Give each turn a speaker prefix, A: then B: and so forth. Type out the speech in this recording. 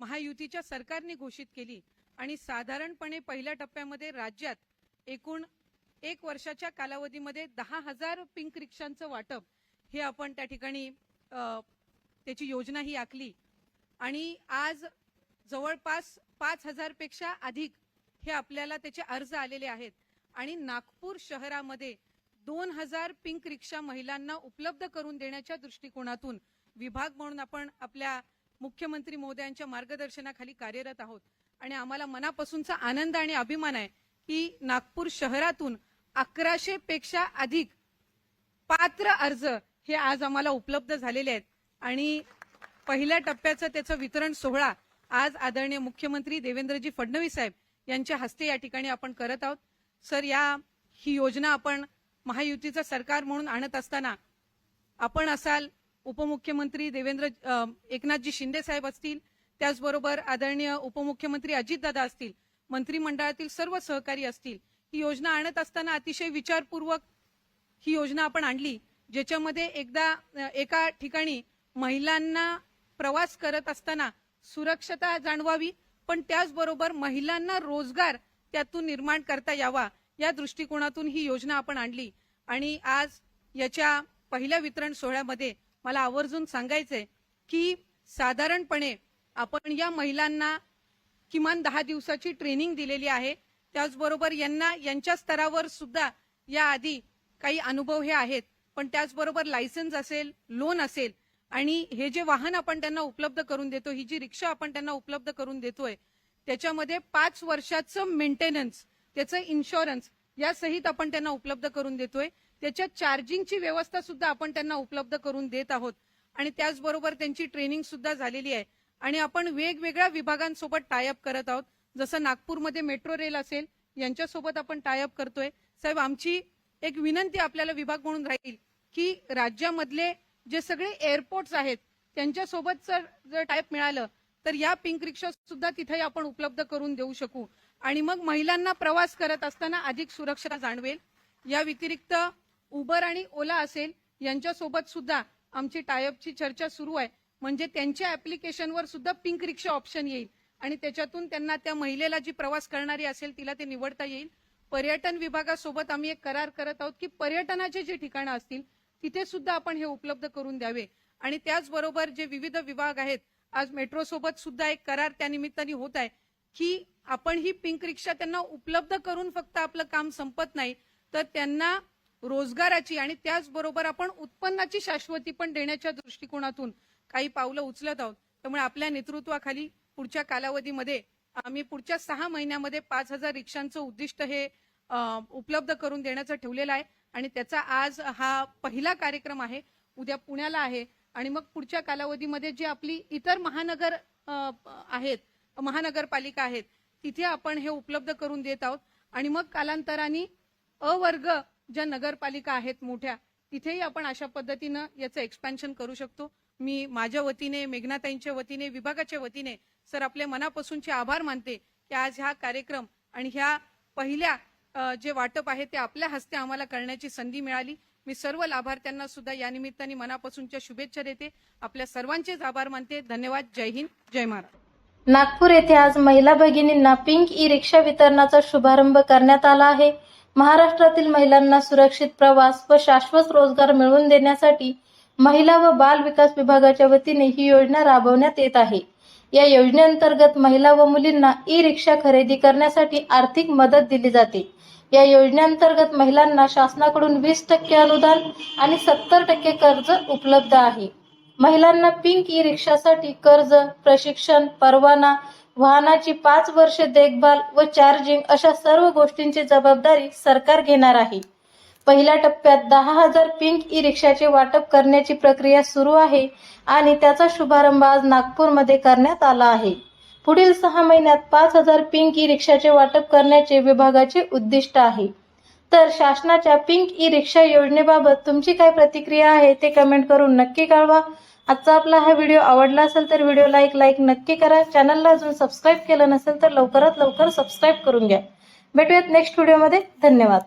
A: महायुतीच्या सरकारने घोषित केली. आणि साधारणपणे पहिल्या टप्प्यामध्ये राज्यात एकूण एक वर्षाच्या कालावधीमध्ये दहा हजार पिंक रिक्षांचं वाटप. हे आपण त्या ठिकाणी त्याची योजना ही आखली. आणि आज जवळपास पाच हजारपेक्षा अधिक हे आपल्याला त्याचे अर्ज आलेले आहेत. आणि नागपूर शहरामध्ये दोन हजार पिंक रिक्षा महिलांना उपलब्ध करून देण्याच्या दृष्टिकोनातून विभाग म्हणून आपण आपल्या मुख्यमंत्री महोदयांच्या मार्गदर्शनाखाली कार्यरत आहोत. आणि आम्हाला मनापासूनचा आनंद आणि अभिमान आहे की नागपूर शहरातून अकराशे पेक्षा अधिक पात्र अर्ज हे आज आम्हाला उपलब्ध झालेले आहेत. आणि पहिल्या टप्प्याचं त्याचं वितरण सोहळा आज आदरणीय मुख्यमंत्री देवेंद्रजी फडणवीस साहेब यांच्या हस्ते या ठिकाणी आपण करत आहोत. सर या ही योजना आपण महायुतीचं सरकार म्हणून आणत असताना आपण असाल उपमुख्यमंत्री देवेंद्र एकनाथजी शिंदे साहेब असतील त्याचबरोबर आदरणीय उपमुख्यमंत्री अजितदादा असतील मंत्रिमंडळातील सर्व सहकारी असतील ही योजना आणत असताना अतिशय विचारपूर्वक ही योजना आपण आणली ज्याच्यामध्ये एकदा एका ठिकाणी महिलांना प्रवास करत असताना सुरक्षता जाणवावी पण त्याचबरोबर महिलांना रोजगार त्यातून निर्माण करता यावा या दृष्टिकोनातून ही योजना आपण आणली. आणि आज याच्या पहिल्या वितरण सोहळ्यामध्ये मला आवर्जून सांगायचंय की साधारणपणे आपण या महिलांना किमान दहा दिवसाची ट्रेनिंग दिलेली आहे. त्याचबरोबर यांना यांच्या स्तरावर सुद्धा याआधी काही अनुभव हे आहेत. पण त्याचबरोबर लायसन्स असेल लोन असेल आणि हे जे वाहन आपण त्यांना उपलब्ध करून देतो ही जी रिक्षा आपण त्यांना उपलब्ध करून देतोय त्याच्यामध्ये पाच वर्षाचं मेंटेनन्स त्याचं इन्शुरन्स या सहित आपण त्यांना उपलब्ध करून देतोय. त्याच्या चार्जिंगची व्यवस्था सुद्धा आपण त्यांना उपलब्ध करून देत आहोत. आणि त्याचबरोबर त्यांची ट्रेनिंग सुद्धा झालेली आहे. आणि आपण वेगवेगळ्या विभागांसोबत टायअप करत आहोत. जसं नागपूरमध्ये मेट्रो रेल असेल यांच्यासोबत आपण टायअप करतोय. साहेब आमची एक विनंती आपल्याला विभाग म्हणून राहील की राज्यामधले जे सगळे एअरपोर्ट्स आहेत त्यांच्यासोबत जर जर मिळालं तर या पिंक रिक्षा सुद्धा तिथे आपण उपलब्ध करून देऊ शकू. आणि मग महिलांना प्रवास करत असताना अधिक सुरक्षा जाणवेल. या व्यतिरिक्त उबर आणि ओला असेल यांच्यासोबत सुद्धा आमची टायअपची चर्चा सुरू आहे. म्हणजे त्यांच्या ऍप्लिकेशनवर सुद्धा पिंक रिक्षा ऑप्शन येईल. आणि त्याच्यातून त्यांना त्या महिलेला जी प्रवास करणारी असेल तिला ते निवडता येईल. पर्यटन विभागासोबत आम्ही एक करार करत आहोत की पर्यटनाचे जे ठिकाणं असतील तिथे सुद्धा आपण हे उपलब्ध करून द्यावे. आणि त्याचबरोबर जे विविध विभाग आहेत आज मेट्रो सोबत सुद्धा एक करार त्या निमित्ताने होत आहे की आपण ही पिंक रिक्षा त्यांना उपलब्ध करून फक्त आपलं काम संपत नाही तर त्यांना रोजगाराची आणि त्याचबरोबर आपण उत्पन्नाची शाश्वती पण देण्याच्या दृष्टिकोनातून काही पावलं उचलत आहोत. त्यामुळे आपल्या नेतृत्वाखाली पुढच्या कालावधीमध्ये आम्ही पुढच्या सहा महिन्यामध्ये पाच हजार रिक्षांचं उद्दिष्ट हे उपलब्ध करून देण्याचं ठेवलेलं आहे. आणि त्याचा आज हा पहिला कार्यक्रम आहे उद्या पुण्याला आहे. आणि मग पुढच्या कालावधीमध्ये जी आपली इतर महानगर आहेत महानगरपालिका आहेत तिथे आपण हे उपलब्ध करून देत आहोत. आणि मग कालांतराने अवर्ग ज्या नगरपालिका आहेत मोठ्या तिथेही आपण अशा पद्धतीनं याचं एक्सपॅन्शन करू शकतो. मी माझ्या वतीने मेघनाताईंच्या वतीने विभागाच्या वतीने सर आपले मनापासूनचे आभार मानते की आज हा कार्यक्रम आणि ह्या पहिल्या जे वाटप आहे ते आपल्या हस्ते आम्हाला करण्याची संधी मिळाली. मी सर्व लाभार्थ्यांना सुद्धा या निमित्ताने मनापासूनच्या शुभेच्छा देते. आपल्या सर्वांचेच आभार मानते. धन्यवाद. जय हिंद. जय महाराज
B: नागपूर येथे आज महिला भगिनींना पिंक ई रिक्षा वितरणाचा शुभारंभ करण्यात आला आहे. महाराष्ट्रातील महिलांना सुरक्षित प्रवास व शाश्वत रोजगार मिळवून देण्यासाठी महिला व बाल विकास विभागाच्या वतीने ही योजना राबवण्यात येत आहे. या योजनेअंतर्गत महिला व मुलींना ई रिक्षा खरेदी करण्यासाठी आर्थिक मदत दिली जाते. या योजनेअंतर्गत महिलांना शासनाकडून वीस टक्के अनुदान आणि सत्तर टक्के कर्ज उपलब्ध आहे. महिलांना पिंक ई रिक्षासाठी कर्ज प्रशिक्षण परवाना वाहनाची पाच वर्षे देखभाल व चार्जिंग अशा सर्व गोष्टींची जबाबदारी सरकार घेणार आहे. पहिल्या टप्प्यात दहा हजार पिंक ई रिक्षाचे वाटप करण्याची प्रक्रिया सुरू आहे आणि त्याचा शुभारंभ आज नागपूरमध्ये करण्यात आला आहे. पुढील सहा महिन्यात पाच हजार पिंक ई रिक्षाचे वाटप करण्याचे विभागाचे उद्दिष्ट आहे. तर शासनाच्या पिंक ई रिक्षा योजनेबाबत तुमची काय प्रतिक्रिया आहे ते कमेंट करून नक्की कळवा. आजचा आपला हा व्हिडिओ आवडला असेल तर व्हिडिओला एक लाईक नक्की करा. चॅनलला अजून सबस्क्राईब केलं नसेल तर लवकरात लवकर सबस्क्राईब करून घ्या. भेटूयात नेक्स्ट व्हिडिओमध्ये धन्यवाद.